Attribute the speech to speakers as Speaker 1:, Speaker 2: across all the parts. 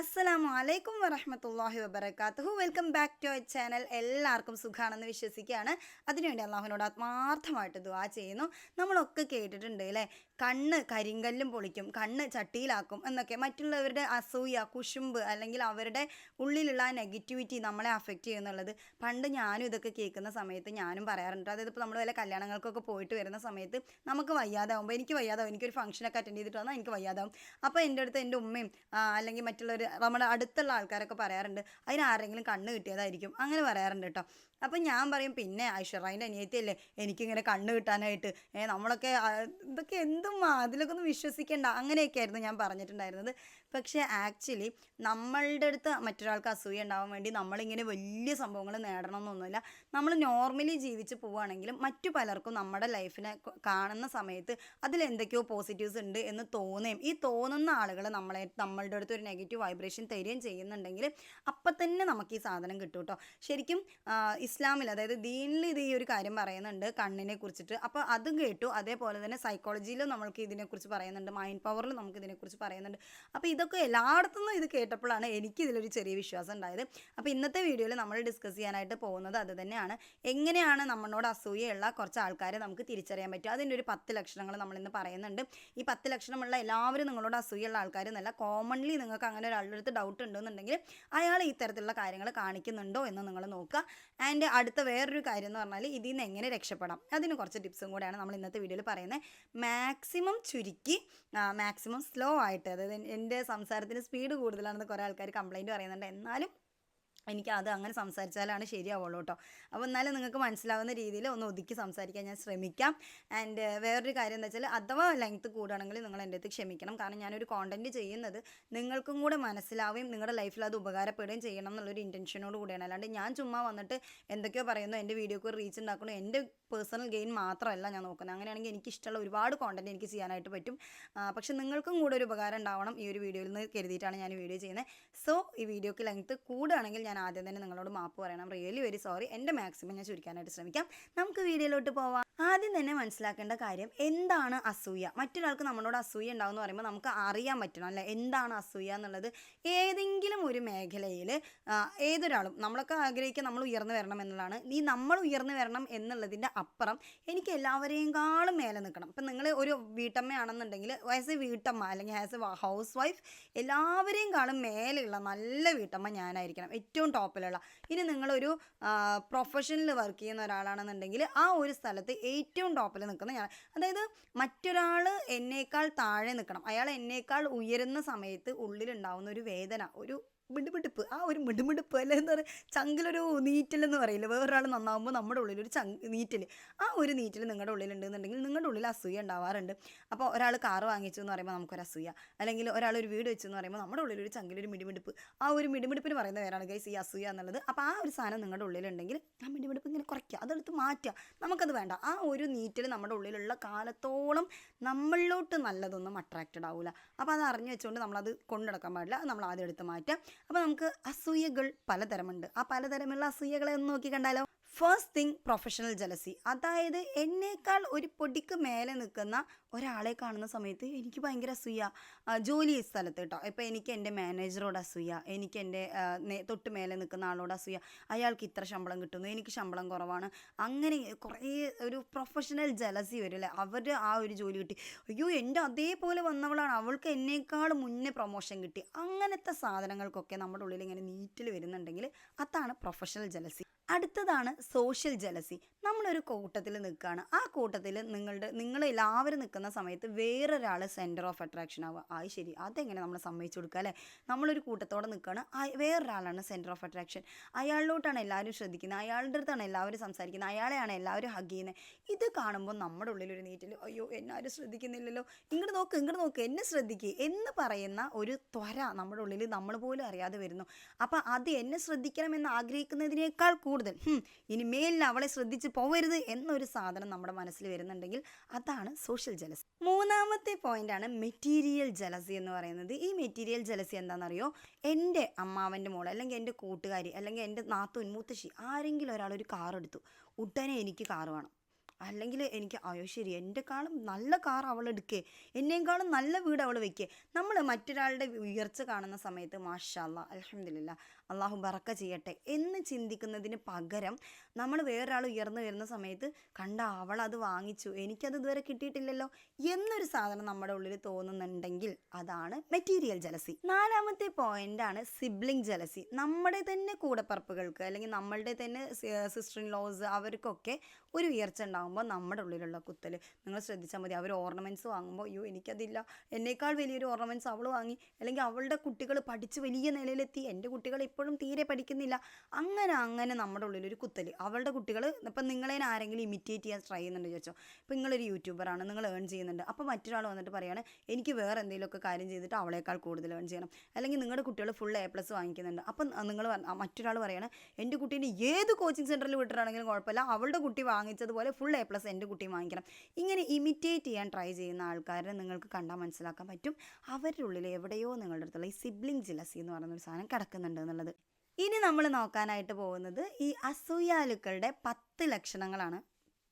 Speaker 1: അസ്സലാമു അലൈക്കും വറഹമത്തല്ലാഹി വബർക്കാത്തുഹു welcome back to our channel എല്ലാവർക്കും സുഖാണെന്ന് വിശ്വസിക്കുകയാണ്. അതിനുവേണ്ടി അള്ളാഹുവിനോട് ആത്മാർത്ഥമായിട്ട് ദുവാ ചെയ്യുന്നു. നമ്മളൊക്കെ കേട്ടിട്ടുണ്ട് അല്ലേ? കണ്ണ് കരിങ്കല്ലും പൊളിക്കും കണ്ണ് ചട്ടിയിലാക്കും എന്നൊക്കെ. മറ്റുള്ളവരുടെ അസൂയ കുശുമ്പ് അല്ലെങ്കിൽ അവരുടെ ഉള്ളിലുള്ള ആ നെഗറ്റിവിറ്റി നമ്മളെ അഫക്റ്റ് ചെയ്യുന്നുള്ളത്. പണ്ട് ഞാനും ഇതൊക്കെ കേൾക്കുന്ന സമയത്ത് ഞാനും പറയാറുണ്ട്. അതായത് ഇപ്പോൾ നമ്മൾ വല്ല കല്യാണങ്ങൾക്കൊക്കെ പോയിട്ട് വരുന്ന സമയത്ത് നമുക്ക് വയ്യാതാവുമ്പോൾ എനിക്ക് വയ്യാതാവും എനിക്കൊരു ഫംഗ്ഷനൊക്കെ അറ്റൻഡ് ചെയ്തിട്ട് വന്നാൽ എനിക്ക് വയ്യാതാവും. അപ്പോൾ എന്റെ അടുത്ത് എന്റെ ഉമ്മയും അല്ലെങ്കിൽ മറ്റുള്ളവർ നമ്മുടെ അടുത്തുള്ള ആൾക്കാരൊക്കെ പറയാറുണ്ട് അതിനാരെങ്കിലും കണ്ണ് കിട്ടിയതായിരിക്കും. അങ്ങനെ പറയാറുണ്ട് കേട്ടോ. അപ്പം ഞാൻ പറയും പിന്നെ ഐശ്വറായിന്റെ അനിയത്തിയല്ലേ എനിക്കിങ്ങനെ കണ്ണ് കിട്ടാനായിട്ട് ഏ നമ്മളൊക്കെ ഇതൊക്കെ എന്തും ആ, അതിലൊക്കെ ഒന്നും വിശ്വസിക്കേണ്ട അങ്ങനെയൊക്കെ ആയിരുന്നു ഞാൻ പറഞ്ഞിട്ടുണ്ടായിരുന്നത്. പക്ഷേ ആക്ച്വലി നമ്മളുടെ അടുത്ത് മറ്റൊരാൾക്ക് അസൂയ ഉണ്ടാവാൻ വേണ്ടി നമ്മളിങ്ങനെ വലിയ സംഭവങ്ങൾ നേടണമെന്നൊന്നുമില്ല. നമ്മൾ നോർമലി ജീവിച്ച് പോവുകയാണെങ്കിലും മറ്റു പലർക്കും നമ്മുടെ ലൈഫിനെ കാണുന്ന സമയത്ത് അതിൽ എന്തൊക്കെയോ പോസിറ്റീവ്സ് ഉണ്ട് എന്ന് തോന്നുകയും ഈ തോന്നുന്ന ആളുകൾ നമ്മളെ നമ്മളുടെ അടുത്ത് ഒരു നെഗറ്റീവ് വൈബ്രേഷൻ തരികയും ചെയ്യുന്നുണ്ടെങ്കിൽ അപ്പം തന്നെ നമുക്ക് ഈ സാധനം കിട്ടും കേട്ടോ. ശരിക്കും ഇസ്ലാമിൽ അതായത് ദീനിൽ ഇത് ഈ ഒരു കാര്യം പറയുന്നുണ്ട് കണ്ണിനെ കുറിച്ചിട്ട്. അപ്പോൾ അതും കേട്ടു. അതേപോലെ തന്നെ സൈക്കോളജിയിലും നമ്മൾക്ക് ഇതിനെക്കുറിച്ച് പറയുന്നുണ്ട്. മൈൻഡ് പവറിൽ നമുക്ക് ഇതിനെക്കുറിച്ച് പറയുന്നുണ്ട്. അപ്പോൾ ഇതൊക്കെ എല്ലായിടത്തുനിന്നും ഇത് കേട്ടപ്പോഴാണ് എനിക്ക് ഇതിലൊരു ചെറിയ വിശ്വാസം ഉണ്ടായത്. അപ്പോൾ ഇന്നത്തെ വീഡിയോയിൽ നമ്മൾ ഡിസ്കസ് ചെയ്യാനായിട്ട് പോകുന്നത് അത് തന്നെയാണ്. എങ്ങനെയാണ് നമ്മളോട് അസൂയയുള്ള കുറച്ച് ആൾക്കാരെ നമുക്ക് തിരിച്ചറിയാൻ പറ്റും? അതിന്റെ ഒരു പത്ത് ലക്ഷണങ്ങൾ നമ്മൾ ഇന്ന് പറയുന്നുണ്ട്. ഈ പത്ത് ലക്ഷണമുള്ള എല്ലാവരും നിങ്ങളോട് അസൂയുള്ള ആൾക്കാർ എന്നല്ല കോമൺലി നിങ്ങൾക്ക് അങ്ങനെ ഒരാളുടെ അടുത്ത് ഡൗട്ട് ഉണ്ടെന്നുണ്ടെങ്കിൽ അയാൾ ഈ തരത്തിലുള്ള കാര്യങ്ങൾ കാണിക്കുന്നുണ്ടോ എന്ന് നിങ്ങൾ നോക്കുക. ആൻഡ് അടുത്ത വേറൊരു കാര്യം എന്ന് പറഞ്ഞാൽ ഇതിൽ നിന്ന് എങ്ങനെ രക്ഷപ്പെടാം. അതിന് കുറച്ച് ടിപ്സും കൂടെയാണ് നമ്മൾ ഇന്നത്തെ വീഡിയോയിൽ പറയുന്നത്. മാക്സിമം ചുരുക്കി മാക്സിമം സ്ലോ ആയിട്ട് അതായത് എന്റെ സംസാരത്തിന് സ്പീഡ് കൂടുതലാണെന്ന് കുറേ ആൾക്കാർ കംപ്ലയിന്റ് പറയുന്നുണ്ട്. എന്നാലും എനിക്ക് അത് അങ്ങനെ സംസാരിച്ചാലാണ് ശരിയാവുള്ളൂ കേട്ടോ അപ്പോൾ എന്നാലും നിങ്ങൾക്ക് മനസ്സിലാവുന്ന രീതിയിൽ ഒന്ന് ഒതുക്കി സംസാരിക്കാൻ ഞാൻ ശ്രമിക്കാം. ആൻഡ് വേറൊരു കാര്യം എന്താ വെച്ചാൽ അഥവാ ലെങ്ത് കൂടുകയാണെങ്കിൽ നിങ്ങൾ എന്റെ അടുത്ത് ക്ഷമിക്കണം. കാരണം ഞാനൊരു കോണ്ടന്റ് ചെയ്യുന്നത് നിങ്ങൾക്കും കൂടെ മനസ്സിലാവുകയും നിങ്ങളുടെ ലൈഫിൽ അത് ഉപകാരപ്പെടുകയും ചെയ്യണം എന്നുള്ളൊരു ഇന്റൻഷനോട് കൂടിയാണ്. അല്ലാണ്ട് ഞാൻ ചുമ്മാ വന്നിട്ട് എന്തൊക്കെയോ പറയുന്നു എന്റെ വീഡിയോക്ക് റീച്ച് ഉണ്ടാക്കണു എന്റെ പേഴ്സണൽ ഗെയിൻ മാത്രമല്ല ഞാൻ നോക്കുന്നത്. അങ്ങനെയാണെങ്കിൽ എനിക്ക് ഇഷ്ടമുള്ള ഒരുപാട് കോണ്ടന്റ് എനിക്ക് ചെയ്യാനായിട്ട് പറ്റും. പക്ഷെ നിങ്ങൾക്കും കൂടെ ഒരു ഉപകാരം ഉണ്ടാവണം ഈ ഒരു വീഡിയോയിൽ നിന്ന് കരുതിയിട്ടാണ് ഞാൻ വീഡിയോ ചെയ്യുന്നത്. സോ ഈ വീഡിയോക്ക് ലെങ്ത് കൂടുകയാണെങ്കിൽ ഞാൻ ആദ്യം തന്നെ നിങ്ങളോട് മാപ്പ് പറയണം. റിയലി വെരി സോറി എന്റെ മാക്സിമം ഞാൻ ചുരുക്കാനായിട്ട് ശ്രമിക്കാം. നമുക്ക് വീഡിയോയിലോട്ട് പോവാം. ആദ്യം തന്നെ മനസ്സിലാക്കേണ്ട കാര്യം എന്താണ് അസൂയ? മറ്റൊരാൾക്ക് നമ്മളോട് അസൂയ ഉണ്ടാവും എന്ന് പറയുമ്പോൾ നമുക്ക് അറിയാൻ പറ്റണം അല്ലേ? എന്താണ് അസൂയ എന്നുള്ളത്? ഏതെങ്കിലും ഒരു മേഖലയിൽ ഏതൊരാളും നമ്മളൊക്കെ ആഗ്രഹിക്കുക നമ്മൾ ഉയർന്നു വരണം എന്നുള്ളതാണ്. ഈ നമ്മൾ ഉയർന്നു വരണം എന്നുള്ളതിന്റെ അപ്പുറം എനിക്ക് എല്ലാവരെയും മേലെ നിൽക്കണം. ഇപ്പം നിങ്ങൾ ഒരു വീട്ടമ്മയാണെന്നുണ്ടെങ്കിൽ ആസ് എ വീട്ടമ്മ അല്ലെങ്കിൽ ആസ് എ ഹൗസ് വൈഫ് എല്ലാവരെയും കാളും മേലെയുള്ള നല്ല വീട്ടമ്മ ഞാനായിരിക്കണം. ഏറ്റവും ടോപ്പിലുള്ള. ഇനി നിങ്ങളൊരു പ്രൊഫഷനിൽ വർക്ക് ചെയ്യുന്ന ഒരാളാണെന്നുണ്ടെങ്കിൽ ആ ഒരു സ്ഥലത്ത് ഏറ്റവും ടോപ്പിൽ നിൽക്കുന്ന ഞാൻ അതായത് മറ്റൊരാൾ എന്നേക്കാൾ താഴെ നിൽക്കണം. അയാൾ എന്നേക്കാൾ ഉയരുന്ന സമയത്ത് ഉള്ളിലുണ്ടാവുന്ന ഒരു വേദന ഒരു മിടുമിടുപ്പ് ആ ഒരു മിടുമിടുപ്പ് അല്ലെ എന്താ പറയുക ചങ്കിലൊരു നീറ്റലെന്ന് പറയില്ല? വേറൊരാൾ നന്നാവുമ്പോൾ നമ്മുടെ ഉള്ളിൽ ഒരു ചങ് നീറ്റൽ ആ ഒരു നീറ്റൽ നിങ്ങളുടെ ഉള്ളിലുണ്ടെന്നുണ്ടെങ്കിൽ നിങ്ങളുടെ ഉള്ളിൽ അസൂയ ഉണ്ടാവാറുണ്ട്. അപ്പോൾ ഒരാൾ കാറ് വാങ്ങിച്ചു എന്ന് പറയുമ്പോൾ നമുക്കൊരു അസൂയ. അല്ലെങ്കിൽ ഒരാൾ ഒരു വീട് വെച്ചു എന്ന് പറയുമ്പോൾ നമ്മുടെ ഉള്ളിൽ ഒരു ചങ്കിലൊരു മിടിമിടുപ്പ് ആ ഒരു മിടിമിടുപ്പിന് പറയുന്ന വേറാണ് ഗൈസ് ഈ അസൂയ എന്നുള്ളത്. അപ്പോൾ ആ ഒരു സാധനം നിങ്ങളുടെ ഉള്ളിലുണ്ടെങ്കിൽ ആ മിടിമിടുപ്പ് ഇങ്ങനെ കുറയ്ക്കുക. അതെടുത്ത് മാറ്റുക. നമുക്കത് വേണ്ട. ആ ഒരു നീറ്റൽ നമ്മുടെ ഉള്ളിലുള്ള കാലത്തോളം നമ്മളിലോട്ട് നല്ലതൊന്നും അട്രാക്റ്റഡ് ആവില്ല അപ്പോൾ അത് അറിഞ്ഞു വെച്ചുകൊണ്ട് നമ്മളത് കൊണ്ടുനടക്കാൻ പാടില്ല. നമ്മൾ ആദ്യം എടുത്ത് മാറ്റുക. അപ്പോൾ നമുക്ക് അസൂയകൾ പലതരമുണ്ട്. ആ പലതരമുള്ള അസൂയകളെ ഒന്ന് നോക്കി കണ്ടാലോ ഫസ്റ്റ് തിങ് പ്രൊഫഷണൽ ജലസി അതായത് എന്നേക്കാൾ ഒരു പൊടിക്ക് മേലെ നിൽക്കുന്ന ഒരാളെ കാണുന്ന സമയത്ത് എനിക്ക് ഭയങ്കര അസൂയ. ജോലി സ്ഥലത്ത് കേട്ടോ. ഇപ്പോൾ എനിക്ക് എന്റെ മാനേജറോട് അസൂയ. എനിക്ക് എന്റെ തൊട്ട് മേലെ നിൽക്കുന്ന ആളോട് അസൂയ. അയാൾക്ക് ഇത്ര ശമ്പളം കിട്ടുന്നു. എനിക്ക് ശമ്പളം കുറവാണ്. അങ്ങനെ കുറേ ഒരു പ്രൊഫഷണൽ ജലസി വരും അല്ലേ? അവർ ആ ഒരു ജോലി കിട്ടി. അയ്യോ എന്റെ അതേപോലെ വന്നവളാണ്. അവൾക്ക് എന്നേക്കാൾ മുന്നേ പ്രൊമോഷൻ കിട്ടി. അങ്ങനത്തെ സാധനങ്ങൾക്കൊക്കെ നമ്മുടെ ഉള്ളിൽ ഇങ്ങനെ നീറ്റിൽ വരുന്നുണ്ടെങ്കിൽ അതാണ് പ്രൊഫഷണൽ ജലസി അടുത്തതാണ് സോഷ്യൽ ജലസി നമ്മളൊരു കൂട്ടത്തിൽ നിൽക്കുകയാണ് ആ കൂട്ടത്തിൽ നിങ്ങളുടെ നിങ്ങൾ എല്ലാവരും നിൽക്കുന്ന സമയത്ത് വേറൊരാൾ സെന്റർ ഓഫ് അട്രാക്ഷൻ ആവുക. ആ ശരി. അതെങ്ങനെ നമ്മൾ സമ്മതിച്ചു കൊടുക്കുക അല്ലേ? നമ്മളൊരു കൂട്ടത്തോടെ നിൽക്കുകയാണ് വേറൊരാളാണ് സെന്റർ ഓഫ് അട്രാക്ഷൻ അയാളിലോട്ടാണ് എല്ലാവരും ശ്രദ്ധിക്കുന്നത്. അയാളുടെ അടുത്താണ് എല്ലാവരും സംസാരിക്കുന്നത്. അയാളെയാണ് എല്ലാവരും ഹഗ് ചെയ്യുന്നത്. ഇത് കാണുമ്പോൾ നമ്മുടെ ഉള്ളിൽ ഒരു നീറ്റിൽ അയ്യോ എന്നെ ആരും ശ്രദ്ധിക്കുന്നില്ലല്ലോ. ഇങ്ങോട്ട് നോക്ക് ഇങ്ങോട്ട് നോക്ക്. എന്നെ ശ്രദ്ധിക്കുക എന്ന് പറയുന്ന ഒരു ത്വര നമ്മുടെ ഉള്ളിൽ നമ്മൾ പോലും അറിയാതെ വരുന്നു. അപ്പോൾ അത് എന്നെ ശ്രദ്ധിക്കണമെന്ന് ആഗ്രഹിക്കുന്നതിനേക്കാൾ കൂടുതൽ "ഹും, ഇനി മേലിൽ അവളെ ശ്രദ്ധിച്ച് പോവരുത് എന്നൊരു സാധനം നമ്മുടെ മനസ്സിൽ വരുന്നുണ്ടെങ്കിൽ അതാണ് സോഷ്യൽ ജലസി മൂന്നാമത്തെ പോയിന്റ് ആണ് മെറ്റീരിയൽ ജലസി എന്ന് പറയുന്നത്. ഈ മെറ്റീരിയൽ ജലസി എന്താണെന്നറിയോ? എന്റെ അമ്മാവന്റെ മോൾ അല്ലെങ്കിൽ എന്റെ കൂട്ടുകാരി അല്ലെങ്കിൽ എന്റെ നാത്തൂൻ മുത്തശ്ശി ആരെങ്കിലും ഒരാൾ ഒരു കാർ എടുത്തു. ഉടനെ എനിക്ക് കാർ വേണം. അല്ലെങ്കിൽ എനിക്ക് അയ്യോ ശരി എന്റെക്കാളും നല്ല കാർ അവൾ എടുക്കേ. എന്നേക്കാളും നല്ല വീട് അവൾ വെക്കേ. നമ്മൾ മറ്റൊരാളുടെ ഉയർച്ച കാണുന്ന സമയത്ത് മാഷാല്ല അലഹമില്ല അള്ളാഹു ബറക്ക ചെയ്യട്ടെ എന്ന് ചിന്തിക്കുന്നതിന് പകരം നമ്മൾ വേറൊരാൾ ഉയർന്നു വരുന്ന സമയത്ത് കണ്ട അവൾ അത് വാങ്ങിച്ചു. എനിക്കത് ഇതുവരെ കിട്ടിയിട്ടില്ലല്ലോ എന്നൊരു സാധനം നമ്മുടെ ഉള്ളിൽ തോന്നുന്നുണ്ടെങ്കിൽ അതാണ് മെറ്റീരിയൽ ജലസി നാലാമത്തെ പോയിന്റ് ആണ് സിബ്ലിംഗ് ജലസി നമ്മുടെ തന്നെ കൂടപ്പറപ്പുകൾക്ക് അല്ലെങ്കിൽ നമ്മളുടെ തന്നെ സിസ്റ്റർ ഇൻ ലോസ് അവർക്കൊക്കെ ഒരു ഉയർച്ച ഉണ്ടാകുമ്പോൾ നമ്മുടെ ഉള്ളിലുള്ള കുത്തൽ. നിങ്ങൾ ശ്രദ്ധിച്ചാൽ മതി അവർ ഓർണമെന്റ്സ് വാങ്ങുമ്പോൾ അയ്യോ എനിക്കതില്ല. എന്നേക്കാൾ വലിയൊരു ഓർണമെന്റ്സ് അവൾ വാങ്ങി. അല്ലെങ്കിൽ അവളുടെ കുട്ടികൾ പഠിച്ച് വലിയ നിലയിലെത്തി എന്റെ കുട്ടികൾ ഇപ്പോഴും തീരെ പഠിക്കുന്നില്ല. അങ്ങനെ അങ്ങനെ നമ്മുടെ ഉള്ളിൽ ഒരു കുത്തൽ അവളുടെ കുട്ടികൾ ഇപ്പം നിങ്ങളെ ആരെങ്കിലും ഇമിറ്റേറ്റ് ചെയ്യാൻ ട്രൈ ചെയ്യുന്നുണ്ട് ചോദിച്ചോ? ഇപ്പം നിങ്ങളൊരു യൂട്യൂബറാണ് നിങ്ങൾ ഏൺ ചെയ്യുന്നുണ്ട്. അപ്പോൾ മറ്റൊരാൾ വന്നിട്ട് പറയാണ് എനിക്ക് വേറെ എന്തെങ്കിലുമൊക്കെ കാര്യം ചെയ്തിട്ട് അവളേക്കാൾ കൂടുതൽ ഏൺ ചെയ്യണം. അല്ലെങ്കിൽ നിങ്ങളുടെ കുട്ടികൾ ഫുൾ എ പ്ലസ് വാങ്ങിക്കുന്നുണ്ട്. അപ്പം നിങ്ങൾ മറ്റൊരാൾ പറയാണ് എന്റെ കുട്ടീനെ ഏത് കോച്ചിങ് സെന്ററിൽ വിട്ടിട്ടാണെങ്കിലും കുഴപ്പമില്ല. അവളുടെ കുട്ടി വാങ്ങിച്ചതുപോലെ ഫുൾ എ പ്ലസ് എന്റെ കുട്ടി വാങ്ങിക്കണം. ഇങ്ങനെ ഇമിറ്റേറ്റ് ചെയ്യാൻ ട്രൈ ചെയ്യുന്ന ആൾക്കാരെ നിങ്ങൾക്ക് കണ്ടാൽ മനസ്സിലാക്കാൻ പറ്റും. അവരുടെ ഉള്ളിൽ എവിടെയോ നിങ്ങളുടെ അടുത്തുള്ള ഈ സിബ്ലിംഗ് ജിലസി എന്ന് പറയുന്ന ഒരു സാധനം കിടക്കുന്നുണ്ട് എന്നുള്ളത് ഇനി നമ്മൾ നോക്കാനായിട്ട് പോകുന്നത് ഈ അസൂയാലുക്കളുടെ പത്ത് ലക്ഷണങ്ങളാണ്.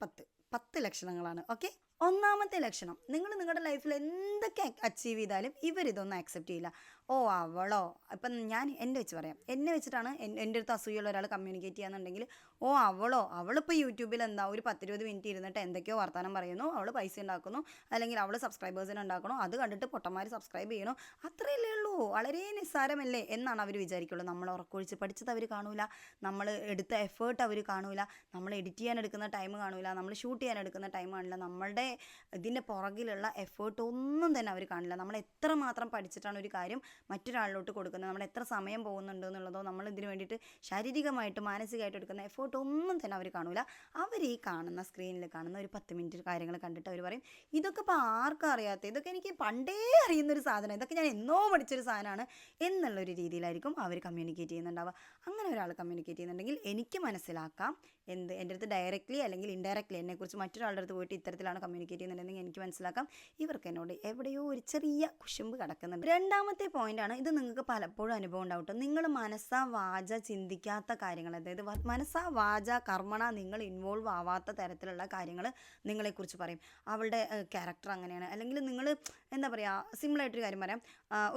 Speaker 1: പത്ത് പത്ത് ലക്ഷണങ്ങളാണ്. ഓക്കെ? ഒന്നാമത്തെ ലക്ഷണം നിങ്ങൾ നിങ്ങളുടെ ലൈഫിൽ എന്തൊക്കെ അച്ചീവ് ചെയ്താലും ഇവരിതൊന്നും ആക്സെപ്റ്റ് ചെയ്യില്ല. ഓ അവളോ? ഇപ്പം ഞാൻ എന്നെ വെച്ച് പറയാം. എന്നെ വെച്ചിട്ടാണ് എൻ- എന്റെ അടുത്ത് അസൂയുള്ള ഒരാൾ കമ്മ്യൂണിക്കേറ്റ് ചെയ്യാന്നുണ്ടെങ്കിൽ ഓ അവളോ? അവളിപ്പോൾ യൂട്യൂബിൽ എന്താ ഒരു പത്തിരുപത് മിനിറ്റ് ഇരുന്നിട്ട് എന്തൊക്കെയോ വർത്തമാനം പറയുന്നു. അവൾ പൈസ ഉണ്ടാക്കുന്നു. അല്ലെങ്കിൽ അവൾ സബ്സ്ക്രൈബേഴ്സിനെ ഉണ്ടാക്കണോ. അത് കണ്ടിട്ട് പൊട്ടന്മാർ സബ്സ്ക്രൈബ് ചെയ്യണോ. അത്രയല്ലേ ഉള്ളൂ. വളരെ നിസ്സാരമല്ലേ എന്നാണ് അവർ വിചാരിക്കുള്ളൂ. നമ്മൾ ഉറക്കൊഴിച്ച് പഠിച്ചത് അവർ കാണൂല. നമ്മൾ എടുത്ത എഫേർട്ട് അവർ കാണൂല. നമ്മൾ എഡിറ്റ് ചെയ്യാൻ എടുക്കുന്ന ടൈം കാണൂല. നമ്മൾ ഷൂട്ട് ചെയ്യാൻ എടുക്കുന്ന ടൈം കാണില്ല. നമ്മളുടെ ഇതിന്റെ പുറകിലുള്ള എഫേർട്ട് ഒന്നും തന്നെ അവർ കാണില്ല. നമ്മൾ എത്രമാത്രം പഠിച്ചിട്ടാണ് ഒരു കാര്യം മറ്റൊരാളിലോട്ട് കൊടുക്കുന്നത്? നമ്മൾ എത്ര സമയം പോകുന്നുണ്ട് എന്നുള്ളതോ നമ്മൾ ഇതിന് വേണ്ടിയിട്ട് ശാരീരികമായിട്ട് മാനസികമായിട്ട് എടുക്കുന്ന എഫേർട്ട് ഒന്നും തന്നെ അവർ കാണൂല. അവർ ഈ കാണുന്ന സ്ക്രീനിൽ കാണുന്ന ഒരു പത്ത് മിനിറ്റ് കാര്യങ്ങൾ കണ്ടിട്ട് അവർ പറയും ഇതൊക്കെ ഇപ്പോൾ ആർക്കും അറിയാത്ത? ഇതൊക്കെ എനിക്ക് പണ്ടേ അറിയുന്നൊരു സാധനം. ഇതൊക്കെ ഞാൻ എന്നോ പഠിച്ചൊരു സാധനമാണ് എന്നുള്ളൊരു രീതിയിലായിരിക്കും അവർ കമ്മ്യൂണിക്കേറ്റ് ചെയ്യുന്നുണ്ടാവുക. അങ്ങനെ ഒരാൾ കമ്മ്യൂണിക്കേറ്റ് ചെയ്യുന്നുണ്ടെങ്കിൽ എനിക്ക് മനസ്സിലാക്കാം എന്ത് എന്റെ അടുത്ത് ഡയറക്റ്റ്ലി അല്ലെങ്കിൽ ഇൻഡയറക്റ്റ്ലി എന്നെക്കുറിച്ച് മറ്റൊരാളുടെ അടുത്ത് പോയിട്ട് ഇത്തരത്തിലാണ് കമ്മ്യൂണിക്കേറ്റ് ചെയ്യുന്നുണ്ടെങ്കിൽ എനിക്ക് മനസ്സിലാക്കാം. ഇവർക്ക് എന്നോട് എവിടെയോ ഒരു ചെറിയ കുശുമ്പ് കിടക്കുന്നുണ്ട്. രണ്ടാമത്തെ പോയിന്റാണ് ഇത് നിങ്ങൾക്ക് പലപ്പോഴും അനുഭവം ഉണ്ടാവും. നിങ്ങൾ മനസ്സാ വാച ചിന്തിക്കാത്ത കാര്യങ്ങൾ അതായത് മനസ്സാ വാച കർമ്മണ നിങ്ങൾ ഇൻവോൾവ് ആവാത്ത തരത്തിലുള്ള കാര്യങ്ങൾ നിങ്ങളെക്കുറിച്ച് പറയും. അവളുടെ ക്യാരക്ടർ അങ്ങനെയാണ്. അല്ലെങ്കിൽ നിങ്ങൾ എന്താ പറയുക സിമ്പിളായിട്ടൊരു കാര്യം പറയാം.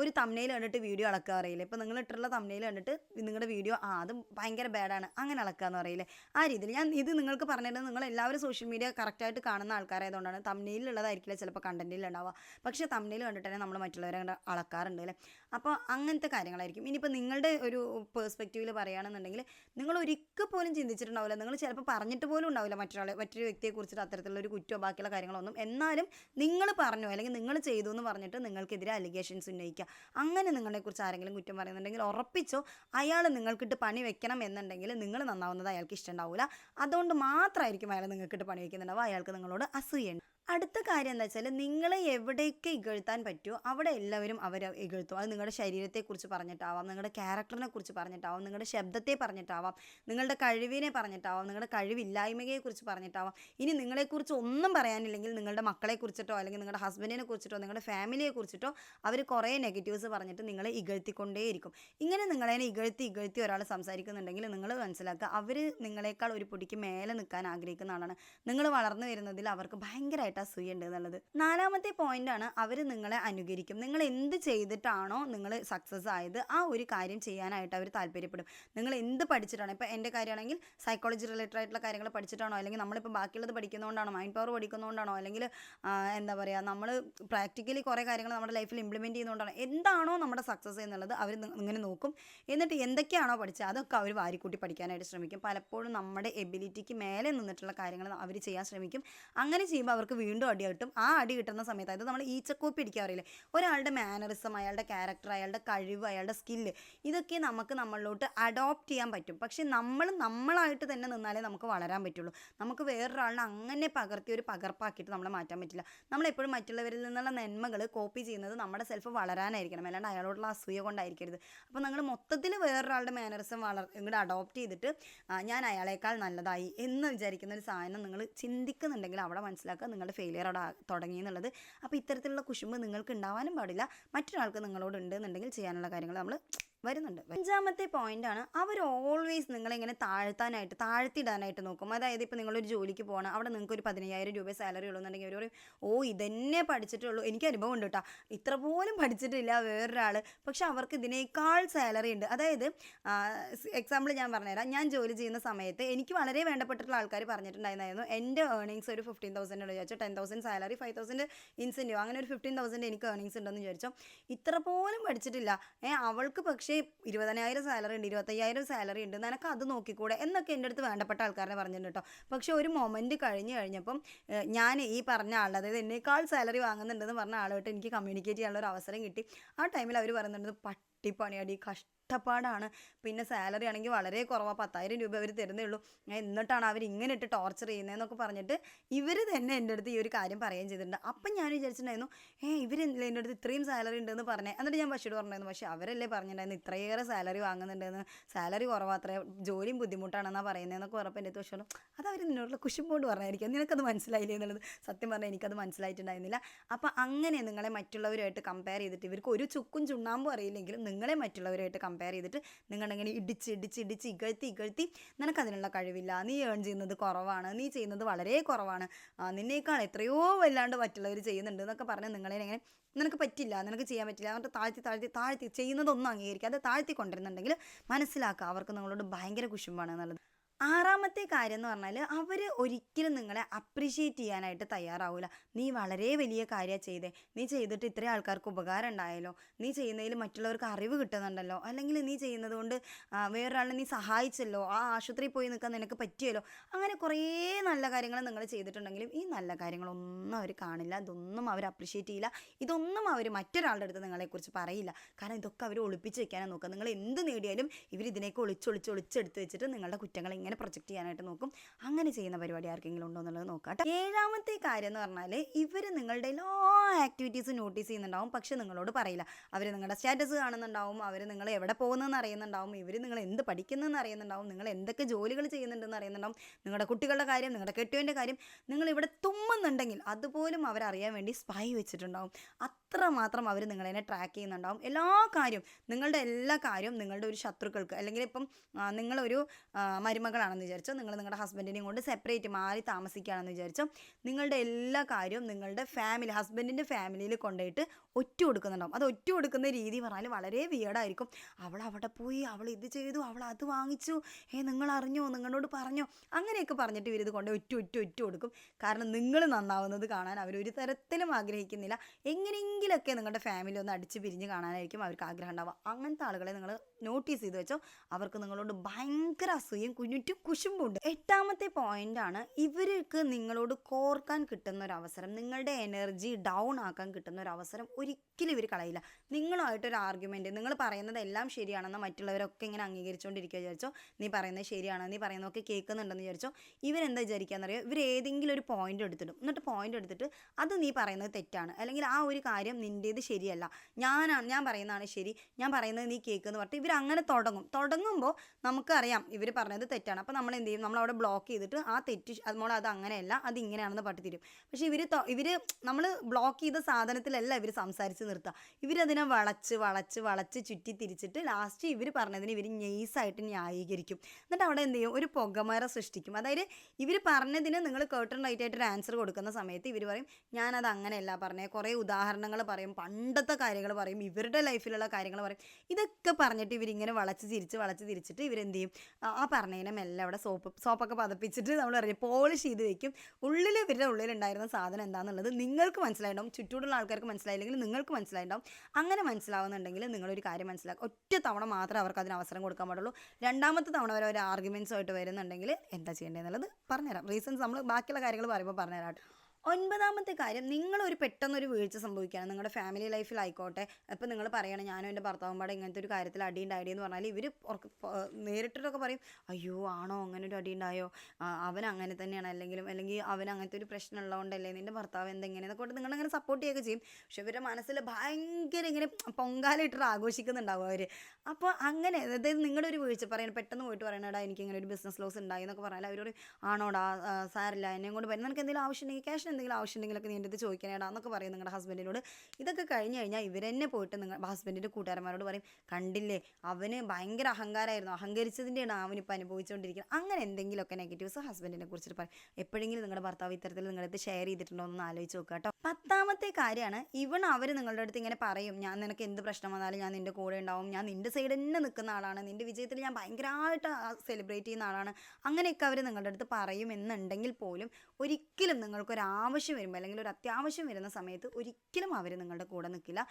Speaker 1: ഒരു തമ്മനയിൽ കണ്ടിട്ട് വീഡിയോ അളക്കുക അറിയില്ല? ഇപ്പോൾ നിങ്ങൾ ഇട്ടുള്ള തമ്മനയിൽ കണ്ടിട്ട് നിങ്ങളുടെ വീഡിയോ ആ അത് ഭയങ്കര ബാഡാണ് അങ്ങനെ അളക്കുക എന്ന് പറയില്ലേ? ആ രീതിയിൽ ഞാൻ ഇത് നിങ്ങൾക്ക് പറഞ്ഞിട്ട് നിങ്ങൾ എല്ലാവരും സോഷ്യൽ മീഡിയ കറക്റ്റായിട്ട് കാണുന്ന ആൾക്കാരായതുകൊണ്ടാണ്. തമ്മനയിലുള്ളതായിരിക്കില്ല ചിലപ്പോൾ കണ്ടന്റിൽ ഉണ്ടാവുക പക്ഷേ തമ്മനയിൽ കണ്ടിട്ട് തന്നെ നമ്മൾ മറ്റുള്ളവരെ അളക്കാറുണ്ട് അല്ലേ? അപ്പോൾ അങ്ങനത്തെ കാര്യങ്ങളായിരിക്കും. ഇനിയിപ്പോൾ നിങ്ങളുടെ ഒരു പേഴ്സ്പെക്റ്റീവിൽ പറയുകയാണെന്നുണ്ടെങ്കിൽ നിങ്ങൾ ഒരിക്കൽ പോലും ചിന്തിച്ചിട്ടുണ്ടാവില്ല. നിങ്ങൾ ചിലപ്പോൾ പറഞ്ഞിട്ട് പോലും ഉണ്ടാവില്ല മറ്റൊരാളെ മറ്റൊരു വ്യക്തിയെ കുറിച്ചിട്ട് അത്തരത്തിലുള്ള ഒരു കുറ്റമോ ബാക്കിയുള്ള കാര്യങ്ങളൊന്നും. എന്നാലും നിങ്ങൾ പറഞ്ഞു അല്ലെങ്കിൽ നിങ്ങൾ ചെയ്തു എന്ന് പറഞ്ഞിട്ട് നിങ്ങൾക്കെതിരെ അലിഗേഷൻസ് ഉന്നയിക്കുക. അങ്ങനെ നിങ്ങളെക്കുറിച്ച് ആരെങ്കിലും കുറ്റം പറയുന്നുണ്ടെങ്കിൽ ഉറപ്പിച്ചോ അയാൾ നിങ്ങൾക്കിട്ട് പണി വെക്കണം എന്നുണ്ടെങ്കിൽ നിങ്ങൾ നന്നാവുന്നത് അയാൾക്ക് ഇഷ്ടമുണ്ടാവില്ല. അതുകൊണ്ട് മാത്രമായിരിക്കും അയാൾ നിങ്ങൾക്കിട്ട് പണി വെക്കുന്നുണ്ടാവുക. അയാൾക്ക് നിങ്ങളോട് അസൂയുണ്ട് അടുത്ത കാര്യം എന്താ വെച്ചാൽ നിങ്ങളെ എവിടെയൊക്കെ ഇകഴ്ത്താൻ പറ്റുമോ അവിടെ എല്ലാവരും അവർ ഇകഴ്ത്തും. അത് നിങ്ങളുടെ ശരീരത്തെക്കുറിച്ച് പറഞ്ഞിട്ടാവാം നിങ്ങളുടെ ക്യാരക്ടറിനെ കുറിച്ച് പറഞ്ഞിട്ടാവാം നിങ്ങളുടെ ശബ്ദത്തെ പറഞ്ഞിട്ടാവാം നിങ്ങളുടെ കഴിവിനെ പറഞ്ഞിട്ടാവാം നിങ്ങളുടെ കഴിവില്ലായ്മയെക്കുറിച്ച് പറഞ്ഞിട്ടാവാം. ഇനി നിങ്ങളെക്കുറിച്ച് ഒന്നും പറയാനില്ലെങ്കിൽ നിങ്ങളുടെ മക്കളെ കുറിച്ചിട്ടോ അല്ലെങ്കിൽ നിങ്ങളുടെ ഹസ്ബൻഡിനെ കുറിച്ചിട്ടോ നിങ്ങളുടെ ഫാമിലിയെ കുറിച്ചിട്ടോ അവർ കുറേ നെഗറ്റീവ്സ് പറഞ്ഞിട്ട് നിങ്ങളെ ഇകഴ്ത്തിക്കൊണ്ടേയിരിക്കും. ഇങ്ങനെ നിങ്ങളെ ഇകഴ്ത്തി ഇകഴ്ത്തി ഒരാൾ സംസാരിക്കുന്നുണ്ടെങ്കിൽ നിങ്ങൾ മനസ്സിലാക്കുക അവർ നിങ്ങളെക്കാൾ ഒരു പൊടിക്ക് മേലെ നിൽക്കാൻ ആഗ്രഹിക്കുന്ന ആളാണ്. നിങ്ങൾ വളർന്നു വരുന്നതിൽ അവർക്ക് ഭയങ്കരമായിട്ട് അസൂയ ഉണ്ട് എന്നുള്ളത് നാലാമത്തെ പോയിന്റ് ആണ് അവർ നിങ്ങളെ അനുകരിക്കും. നിങ്ങൾ എന്ത് ചെയ്തിട്ടാണോ നിങ്ങൾ സക്സസ് ആയത് ആ ഒരു കാര്യം ചെയ്യാനായിട്ട് അവർ താല്പര്യപ്പെടും. നിങ്ങൾ എന്ത് പഠിച്ചിട്ടാണ് ഇപ്പോൾ എന്റെ കാര്യമാണെങ്കിൽ സൈക്കോളജി റിലേറ്റഡ് ആയിട്ടുള്ള കാര്യങ്ങൾ പഠിച്ചിട്ടാണോ അല്ലെങ്കിൽ നമ്മളിപ്പോൾ ബാക്കിയുള്ളത് പഠിക്കുന്നതുകൊണ്ടാണോ മൈൻഡ് പവർ പഠിക്കുന്നതുകൊണ്ടാണോ അല്ലെങ്കിൽ എന്താ പറയുക നമ്മൾ പ്രാക്ടിക്കലി കുറേ കാര്യങ്ങൾ നമ്മുടെ ലൈഫിൽ ഇംപ്ലിമെന്റ് ചെയ്യുന്നതുകൊണ്ടാണ് എന്താണോ നമ്മുടെ സക്സസ് എന്നുള്ളത് അവർ ഇങ്ങനെ നോക്കും. എന്നിട്ട് എന്തൊക്കെയാണോ പഠിച്ചത് അതൊക്കെ അവർ വാരിക്കൂട്ടി പഠിക്കാനായിട്ട് ശ്രമിക്കും. പലപ്പോഴും നമ്മുടെ എബിലിറ്റിക്ക് മേലെ നിന്നിട്ടുള്ള കാര്യങ്ങൾ അവർ ചെയ്യാൻ ശ്രമിക്കും. അങ്ങനെ ചെയ്യുമ്പോൾ അവർക്ക് വീണ്ടും അടി കിട്ടും. ആ അടി കിട്ടുന്ന സമയത്ത് അതായത് നമ്മൾ ഈച്ചക്കോപ്പി അറിയില്ലേ ഒരാളുടെ മാനറിസം അയാളുടെ ക്യാരക്ടർ അയാളുടെ കഴിവ് അയാളുടെ സ്കില്ല് ഇതൊക്കെ നമുക്ക് നമ്മളിലോട്ട് അഡോപ്റ്റ് ചെയ്യാൻ പറ്റും. പക്ഷെ നമ്മൾ നമ്മളായിട്ട് തന്നെ നിന്നാലേ നമുക്ക് വളരാൻ പറ്റുള്ളൂ. നമുക്ക് വേറൊരാളിനെ അങ്ങനെ പകർത്തി ഒരു പകർപ്പാക്കിയിട്ട് നമ്മളെ മാറ്റാൻ പറ്റില്ല. നമ്മളെപ്പോഴും മറ്റുള്ളവരിൽ നിന്നുള്ള നന്മകൾ കോപ്പി ചെയ്യുന്നത് നമ്മുടെ സെൽഫ് വളരാനായിരിക്കണം. അല്ലാണ്ട് അയാളോടുള്ള അസൂയ കൊണ്ടായിരിക്കരുത്. അപ്പോൾ നിങ്ങൾ മൊത്തത്തിൽ വേറൊരാളുടെ മാനറിസം വളർ ഇങ്ങോട്ട് അഡോപ്റ്റ് ചെയ്തിട്ട് ഞാൻ അയാളേക്കാൾ നല്ലതായി എന്ന് വിചാരിക്കുന്ന ഒരു സാധനം നിങ്ങൾ ചിന്തിക്കുന്നുണ്ടെങ്കിൽ അവിടെ മനസ്സിലാക്കുക. നിങ്ങളുടെ ഫെയിലിയർ അവിടെ തുടങ്ങി എന്നുള്ളത്. അപ്പോൾ ഇത്തരത്തിലുള്ള കുശുമ്പ് നിങ്ങൾക്ക് ഉണ്ടാവാനും പാടില്ല. മറ്റൊരാൾക്ക് നിങ്ങളോട് ഉണ്ട് എന്നുണ്ടെങ്കിൽ ചെയ്യാനുള്ള കാര്യങ്ങൾ നമ്മൾ വരുന്നുണ്ട്. അഞ്ചാമത്തെ പോയിന്റ് ആണ്. അവർ ഓൾവേസ് നിങ്ങളിങ്ങനെ താഴ്ത്താനായിട്ട് താഴ്ത്തിയിടാനായിട്ട് നോക്കും. അതായത് ഇപ്പോൾ നിങ്ങളൊരു ജോലിക്ക് പോകണം അവിടെ നിങ്ങൾക്ക് ഒരു പതിനയ്യായിരം രൂപ സാലറി ഉള്ളൂന്നുണ്ടെങ്കിൽ അവർ പറയും ഓ ഇതന്നെ പഠിച്ചിട്ടുള്ളൂ. എനിക്ക് അനുഭവം ഉണ്ട് കേട്ടോ ഇത്ര പോലും പഠിച്ചിട്ടില്ല വേറൊരാൾ പക്ഷെ അവർക്ക് ഇതിനേക്കാൾ സാലറി ഉണ്ട്. അതായത് എക്സാമ്പിൾ ഞാൻ പറഞ്ഞുതരാം. ഞാൻ ജോലി ചെയ്യുന്ന സമയത്ത് എനിക്ക് വളരെ വേണ്ടപ്പെട്ടിട്ടുള്ള ആൾക്കാർ പറഞ്ഞിട്ടുണ്ടായിരുന്നു എന്റെ ഏർണിങ്സ് ഒരു ഫിഫ്റ്റീൻ തൗസൻഡ് ഉള്ളൂ. ചോദിച്ചോ ten thousand salary five thousand incentive അങ്ങനെ ഒരു ഫിഫ്റ്റീൻ തൗസൻഡ് എനിക്ക് ഏർണിങ്സ് ഉണ്ടെന്ന് വിചാരിച്ചോ. ഇത്ര പോലും പഠിച്ചിട്ടില്ല. ഏ അവൾക്ക് പക്ഷേ ഇരുപതിനായിരം സാലറി ഉണ്ട് ഇരുപത്തയ്യായിരം സാലറി ഉണ്ട് നിനക്ക് അത് നോക്കിക്കൂടെ എന്നൊക്കെ എന്റെ അടുത്ത് വേണ്ടപ്പെട്ട ആൾക്കാരെ പറഞ്ഞിട്ടുണ്ട് കേട്ടോ. പക്ഷേ ഒരു മൊമെന്റ് കഴിഞ്ഞ് കഴിഞ്ഞപ്പം ഞാൻ ഈ പറഞ്ഞ ആളുടെ അതായത് എന്നേക്കാൾ സാലറി വാങ്ങുന്നുണ്ടെന്ന് പറഞ്ഞ ആളുമായിട്ട് എനിക്ക് കമ്മ്യൂണിക്കേറ്റ് ചെയ്യാനുള്ള ഒരു അവസരം കിട്ടി. ആ ടൈമിൽ അവർ പറയുന്നുണ്ട് പട്ടിപ്പണിയടി കഷ്ടപ്പാടാണ്. പിന്നെ സാലറി ആണെങ്കിൽ വളരെ കുറവാണ് പത്തായിരം രൂപ അവർ തരുന്നേ ഉള്ളൂ ഞാൻ എന്നിട്ടാണ് അവർ ഇങ്ങനെ ഇട്ട് ടോർച്ചർ ചെയ്യുന്നതെന്നൊക്കെ പറഞ്ഞിട്ട് ഇവർ തന്നെ എന്റെ അടുത്ത് ഈ ഒരു കാര്യം പറയുകയും ചെയ്തിട്ടുണ്ട്. അപ്പം ഞാൻ വിചാരിച്ചിട്ടുണ്ടായിരുന്നു ഏ ഇവരെന്തില്ല എന്റെ അടുത്ത് ഇത്രയും സാലറി ഉണ്ടെന്ന് പറഞ്ഞേ? എന്നിട്ട് ഞാൻ ബഷീട് പറഞ്ഞായിരുന്നു പക്ഷേ അവരല്ലേ പറഞ്ഞിട്ടുണ്ടായിരുന്നു? ഇത്രയേറെ സാലറി വാങ്ങുന്നുണ്ടെന്ന്. സാലറി കുറവാത്രേ ജോലിയും ബുദ്ധിമുട്ടാണെന്നാണ് പറയുന്നതെന്നൊക്കെ പറഞ്ഞപ്പോൾ എന്റെ അടുത്ത് പക്ഷേ അത് അവർ നിന്നോടുള്ള കുശുമ്പോട് പറഞ്ഞായിരിക്കും. നിനക്കത് മനസ്സിലായില്ലേ എന്നുള്ളത്? സത്യം പറഞ്ഞാൽ എനിക്കത് മനസ്സിലായിട്ടുണ്ടായിരുന്നില്ല. അപ്പം അങ്ങനെ നിങ്ങളെ മറ്റുള്ളവരുമായിട്ട് കമ്പയർ ചെയ്തിട്ട് ഇവർക്ക് ഒരു ചുക്കും ചുണ്ണാമ്പും അറിയില്ലെങ്കിലും നിങ്ങളെ മറ്റുള്ളവരുമായിട്ട് കമ്പയർ ചെയ്തിട്ട് നിങ്ങളിങ്ങനെ ഇടിച്ച് ഇടിച്ച് ഇടിച്ച് ഇകഴ്ത്തി ഇകഴ്ത്തി നിനക്കതിനുള്ള കഴിവില്ല. നീ ഏൺ ചെയ്യുന്നത് കുറവാണ്. നീ ചെയ്യുന്നത് വളരെ കുറവാണ്. നിന്നേക്കാൾ എത്രയോ വല്ലാണ്ട് മറ്റുള്ളവർ ചെയ്യുന്നുണ്ട് എന്നൊക്കെ പറഞ്ഞ് നിങ്ങളെ ഇങ്ങനെ നിനക്ക് പറ്റില്ല നിനക്ക് ചെയ്യാൻ പറ്റില്ല എന്നിട്ട് താഴ്ത്തി താഴ്ത്തി താഴ്ത്തി ചെയ്യുന്നതൊന്നും അംഗീകരിക്കുക അത് താഴ്ത്തി കൊണ്ടിരുന്നുണ്ടെങ്കിൽ മനസ്സിലാക്കുക അവർക്ക് നിങ്ങളോട് ഭയങ്കര കുശുമ്പാണ് എന്നുള്ളത് ആറാമത്തെ കാര്യം എന്ന് പറഞ്ഞാൽ അവർ ഒരിക്കലും നിങ്ങളെ അപ്രിഷ്യേറ്റ് ചെയ്യാനായിട്ട് തയ്യാറാവില്ല നീ വളരെ വലിയ കാര്യമാണ് ചെയ്തേ. നീ ചെയ്തിട്ട് ഇത്രയും ആൾക്കാർക്ക് ഉപകാരം ഉണ്ടായല്ലോ. നീ ചെയ്യുന്നതിൽ മറ്റുള്ളവർക്ക് അറിവ് കിട്ടുന്നുണ്ടല്ലോ. അല്ലെങ്കിൽ നീ ചെയ്യുന്നത് കൊണ്ട് വേറൊരാളെ നീ സഹായിച്ചല്ലോ. ആ ആശുപത്രിയിൽ പോയി നിൽക്കാൻ നിനക്ക് പറ്റിയല്ലോ. അങ്ങനെ കുറേ നല്ല കാര്യങ്ങൾ നിങ്ങൾ ചെയ്തിട്ടുണ്ടെങ്കിലും ഈ നല്ല കാര്യങ്ങളൊന്നും അവർ കാണില്ല. ഇതൊന്നും അവർ അപ്രിഷ്യേറ്റ് ചെയ്യില്ല. ഇതൊന്നും അവർ മറ്റൊരാളുടെ അടുത്ത് നിങ്ങളെക്കുറിച്ച് പറയില്ല. കാരണം ഇതൊക്കെ അവർ ഒളിപ്പിച്ച് വെക്കാനാണ് നോക്കുക. നിങ്ങൾ എന്ത് നേടിയാലും ഇവർ ഇതിനേക്ക് ഒളിച്ചൊളിച്ച് ഒളിച്ചെടുത്ത് വെച്ചിട്ട് നിങ്ങളുടെ കുറ്റങ്ങൾ ഇങ്ങനെ പ്രൊജക്റ്റ് ചെയ്യാനായിട്ട് നോക്കും. അങ്ങനെ ചെയ്യുന്ന പരിപാടി ആർക്കെങ്കിലും ഉണ്ടോ എന്നുള്ളത് നോക്കാം. ഏഴാമത്തെ കാര്യം എന്ന് പറഞ്ഞാൽ ഇവർ നിങ്ങളുടെ എല്ലാ ആക്ടിവിറ്റീസും നോട്ടീസ് ചെയ്യുന്നുണ്ടാവും. പക്ഷെ നിങ്ങളോട് പറയില്ല. അവർ നിങ്ങളുടെ സ്റ്റാറ്റസ് കാണുന്നുണ്ടാവും. അവർ നിങ്ങൾ എവിടെ പോകുന്നതെന്ന് അറിയുന്നുണ്ടാവും. ഇവർ നിങ്ങൾ എന്ത് പഠിക്കുന്നതെന്ന് അറിയുന്നുണ്ടാവും. നിങ്ങൾ എന്തൊക്കെ ജോലികൾ ചെയ്യുന്നുണ്ടെന്ന് അറിയുന്നുണ്ടാവും. നിങ്ങളുടെ കുട്ടികളുടെ കാര്യം നിങ്ങളുടെ കെട്ടുവിന്റെ കാര്യം നിങ്ങൾ ഇവിടെ തുമ്മുന്നുണ്ടെങ്കിൽ അതുപോലും അവരറിയാൻ വേണ്ടി സ്പൈ വെച്ചിട്ടുണ്ടാവും. അത്ര മാത്രം അവർ നിങ്ങളതിനെ ട്രാക്ക് ചെയ്യുന്നുണ്ടാവും. എല്ലാ കാര്യവും നിങ്ങളുടെ എല്ലാ കാര്യവും നിങ്ങളുടെ ഒരു ശത്രുക്കൾക്ക് അല്ലെങ്കിൽ ഇപ്പം നിങ്ങളൊരു ആ, മരുമകളാണെന്ന് വിചാരിച്ചോ നിങ്ങൾ നിങ്ങളുടെ ഹസ്ബൻഡിനെയും കൊണ്ട് സെപ്പറേറ്റ് മാറി താമസിക്കുകയാണെന്ന് വിചാരിച്ചോ നിങ്ങളുടെ എല്ലാ കാര്യവും നിങ്ങളുടെ ഫാമിലി ഹസ്ബൻഡിന്റെ ഫാമിലിയിൽ കൊണ്ടുപോയിട്ട് ഒറ്റ കൊടുക്കുന്നുണ്ടാവും. അത് ഒറ്റ കൊടുക്കുന്ന രീതി പറഞ്ഞാൽ വളരെ വിയേഡായിരിക്കും അവൾ അവിടെ പോയി അവൾ ഇത് ചെയ്തു അവൾ അത് വാങ്ങിച്ചു. ഏ നിങ്ങൾ അറിഞ്ഞോ നിങ്ങളോട് പറഞ്ഞോ? അങ്ങനെയൊക്കെ പറഞ്ഞിട്ട് ഇവരിത് കൊണ്ട് ഒറ്റ ഒറ്റ ഒറ്റ കൊടുക്കും. കാരണം നിങ്ങൾ നന്നാവുന്നത് കാണാൻ അവർ ഒരു തരത്തിലും ആഗ്രഹിക്കുന്നില്ല. എങ്ങനെയെങ്കിലൊക്കെ നിങ്ങളുടെ ഫാമിലി ഒന്ന് അടിച്ച് പിരിഞ്ഞ് കാണാനായിരിക്കും അവർക്ക് ആഗ്രഹം ഉണ്ടാവുക. അങ്ങനത്തെ ആളുകളെ നിങ്ങൾ നോട്ടീസ് ചെയ്ത് വെച്ചോ അവർക്ക് നിങ്ങളോട് ഭയങ്കര അസൂയും കുഞ്ഞുറ്റും കുശുമ്പുണ്ട്. എട്ടാമത്തെ പോയിന്റ് ആണ് ഇവർക്ക് നിങ്ങളോട് കോർക്കാൻ കിട്ടുന്ന ഒരു അവസരം നിങ്ങളുടെ എനർജി ഡൗൺ ആക്കാൻ കിട്ടുന്ന ഒരു അവസരം ഒരിക്കലും ഇവർ കളയില്ല. നിങ്ങളുമായിട്ടൊരു ആർഗ്യുമെന്റ് നിങ്ങൾ പറയുന്നത് എല്ലാം ശരിയാണെന്ന് മറ്റുള്ളവരൊക്കെ ഇങ്ങനെ അംഗീകരിച്ചുകൊണ്ടിരിക്കുക വിചാരിച്ചോ. നീ പറയുന്നത് ശരിയാണ് നീ പറയുന്നതൊക്കെ കേൾക്കുന്നുണ്ടെന്ന് വിചാരിച്ചോ. ഇവരെന്താ വിചാരിക്കാന്നറിയോ? ഇവർ ഏതെങ്കിലും ഒരു പോയിന്റ് എടുത്തിടും. എന്നിട്ട് പോയിന്റ് എടുത്തിട്ട് അത് നീ പറയുന്നത് തെറ്റാണ്. അല്ലെങ്കിൽ ആ ഒരു കാര്യം നിന്റേത് ശരിയല്ല. ഞാനാണ് ഞാൻ പറയുന്നതാണ് ശരി. ഞാൻ പറയുന്നത് നീ കേൾക്കുമെന്ന് പറഞ്ഞിട്ട് ഇവർ അങ്ങനെ തുടങ്ങും. തുടങ്ങുമ്പോൾ നമുക്കറിയാം ഇവർ പറഞ്ഞത് തെറ്റാണ്. അപ്പോൾ നമ്മൾ എന്ത് ചെയ്യും? നമ്മൾ അവിടെ ബ്ലോക്ക് ചെയ്തിട്ട് ആ തെറ്റ് അതുപോലെ അത് അങ്ങനെയല്ല അത് ഇങ്ങനെയാണെന്ന് പട്ടി തരും. പക്ഷേ ഇവർ ഇവർ നമ്മൾ ബ്ലോക്ക് ചെയ്ത സാധനത്തിലല്ല ഇവർ സംസാരിച്ച് നിർത്തുക ഇവരതിനെ വളച്ച് വളച്ച് വളച്ച് ചുറ്റി തിരിച്ചിട്ട് ലാസ്റ്റ് ഇവർ പറഞ്ഞതിന് ഇവർ നെയ്സായിട്ട് ന്യായീകരിക്കും. എന്നിട്ട് അവിടെ എന്ത് ചെയ്യും? ഒരു പുകമറ സൃഷ്ടിക്കും. അതായത് ഇവർ പറഞ്ഞതിന് നിങ്ങൾ കേട്ടൺ റൈറ്റ് ആയിട്ട് ഒരു ആൻസർ കൊടുക്കുന്ന സമയത്ത് ഇവർ പറയും ഞാനത് അങ്ങനെയല്ല പറഞ്ഞത് കുറേ ഉദാഹരണങ്ങൾ പറയും പണ്ടത്തെ കാര്യങ്ങൾ പറയും ഇവരുടെ ലൈഫിലുള്ള കാര്യങ്ങൾ പറയും. ഇതൊക്കെ പറഞ്ഞിട്ട് ഇവരിങ്ങനെ വളച്ച് തിരിച്ച് വളച്ച് തിരിച്ചിട്ട് ഇവരെന്ത് ചെയ്യും? ആ പറഞ്ഞതിനെ മെല്ലെ അവിടെ സോപ്പ് സോപ്പൊക്കെ പതപ്പിച്ചിട്ട് നമ്മൾ അറിയാം പോളിഷ് ചെയ്ത് വെക്കും. ഉള്ളിൽ ഇവരുടെ ഉള്ളിലുണ്ടായിരുന്ന സാധനം എന്താണെന്നുള്ളത് നിങ്ങൾക്ക് മനസ്സിലായിട്ടുണ്ടാവും. ചുറ്റുമുള്ള ആൾക്കാർക്ക് മനസ്സിലായില്ലെങ്കിൽ നിങ്ങൾക്ക് മനസ്സിലായിട്ടുണ്ടാവും. അങ്ങനെ മനസ്സിലാവുന്നുണ്ടെങ്കിൽ നിങ്ങളൊരു കാര്യം മനസ്സിലാക്കുക ഒറ്റ തവണ മാത്രമേ അവർക്ക് അതിന് അവസരം കൊടുക്കാൻ പാടുള്ളൂ. രണ്ടാമത്തെ തവണ വരെ ഒരു ആർഗ്യുമെൻസുമായിട്ട് വരുന്നുണ്ടെങ്കിൽ എന്താ ചെയ്യേണ്ടതെന്നുള്ളത് പറഞ്ഞുതരാം. റീസൺസ് നമ്മൾ ബാക്കിയുള്ള കാര്യങ്ങൾ പറയുമ്പോൾ പറഞ്ഞുതരാം. ഒൻപതാമത്തെ കാര്യം നിങ്ങളൊരു പെട്ടെന്നൊരു വീഴ്ച സംഭവിക്കുകയാണ്. നിങ്ങളുടെ ഫാമിലി ലൈഫിലായിക്കോട്ടെ ഇപ്പം നിങ്ങൾ പറയണം ഞാനും എന്റെ ഭർത്താവും പാടെ ഇങ്ങനത്തെ ഒരു കാര്യത്തിൽ അടി ഉണ്ടായി എന്ന് പറഞ്ഞാൽ ഇവർ നേരിട്ടിട്ടൊക്കെ പറയും അയ്യോ ആണോ അങ്ങനെ ഒരു അടി ഉണ്ടായോ? അവൻ അങ്ങനെ തന്നെയാണ്. അല്ലെങ്കിലും അല്ലെങ്കിൽ അവൻ അങ്ങനത്തെ ഒരു പ്രശ്നം ഉള്ളതുകൊണ്ടല്ലേ നിന്റെ ഭർത്താവ് എന്തെങ്ങനെയെന്നൊക്കെ കൊണ്ട് നിങ്ങളങ്ങനെ സപ്പോർട്ട് ചെയ്യുകയൊക്കെ ചെയ്യും. പക്ഷെ ഇവരുടെ മനസ്സിൽ ഭയങ്കര ഇങ്ങനെ പൊങ്കാലിട്ടിട്ട് ആഘോഷിക്കുന്നുണ്ടാവും അവർ അപ്പോൾ അങ്ങനെ അതായത് നിങ്ങളുടെ ഒരു വീഴ്ച പറയണം പെട്ടെന്ന് പോയിട്ട് പറയണടാ എനിക്ക് ഇങ്ങനെ ഒരു ബിസിനസ് ലോസ് ഉണ്ടായി എന്നൊക്കെ പറഞ്ഞാൽ പറയും ആണോടാ സാറില്ല എന്നെ കൊണ്ട് വരുന്ന നിനക്ക് എന്തെങ്കിലും ആവശ്യം ഉണ്ടെങ്കിൽ ക്യാഷ് എന്തെങ്കിലും ആവശ്യം ഉണ്ടെങ്കിലൊക്കെ നീ എന്റെ അടുത്ത് ചോദിക്കാനേടാ എന്നൊക്കെ പറയും നിങ്ങളുടെ ഹസ്ബൻഡിനോട്. ഇതൊക്കെ കഴിഞ്ഞ് കഴിഞ്ഞാൽ ഇവരെന്നെ പോയിട്ട് നിങ്ങൾ ഹസ്ബൻഡിന്റെ കൂട്ടുകാരന്മാരോട് പറയും കണ്ടില്ലേ അവന് ഭയങ്കര അഹങ്കാരമായിരുന്നു അഹങ്കരിച്ചതിന്റെയാണ് അവനിപ്പോൾ അനുഭവിച്ചുകൊണ്ടിരിക്കുന്നത്. അങ്ങനെ എന്തെങ്കിലുമൊക്കെ നെഗറ്റീവ്സ് ഹസ്ബൻഡിനെ കുറിച്ചിട്ട് പറയും. എപ്പോഴെങ്കിലും നിങ്ങളുടെ ഭർത്താവ് ഇത്തരത്തിൽ നിങ്ങളുടെ അടുത്ത് ഷെയർ ചെയ്തിട്ടുണ്ടോ എന്ന് ആലോചിച്ച് നോക്കുക കേട്ടോ. പത്താമത്തെ കാര്യമാണ് ഇവൺ അവർ നിങ്ങളുടെ അടുത്ത് ഇങ്ങനെ പറയും ഞാൻ നിനക്ക് എന്ത് പ്രശ്നം വന്നാലും ഞാൻ നിന്റെ കൂടെ ഉണ്ടാവും. ഞാൻ നിന്റെ സൈഡ് തന്നെ നിൽക്കുന്ന ആളാണ്. നിന്റെ വിജയത്തിൽ ഞാൻ ഭയങ്കരമായിട്ട് സെലിബ്രേറ്റ് ചെയ്യുന്ന ആളാണ്. അങ്ങനെയൊക്കെ അവർ നിങ്ങളുടെ അടുത്ത് പറയും എന്നുണ്ടെങ്കിൽ പോലും ഒരിക്കലും നിങ്ങൾക്കൊരു ആവശ്യം വരുമ്പോൾ അല്ലെങ്കിൽ ഒരു അത്യാവശ്യം വരുന്ന സമയത്ത് ഒരിക്കലും അവർ നിങ്ങളുടെ കൂടെ നിൽക്കില്ല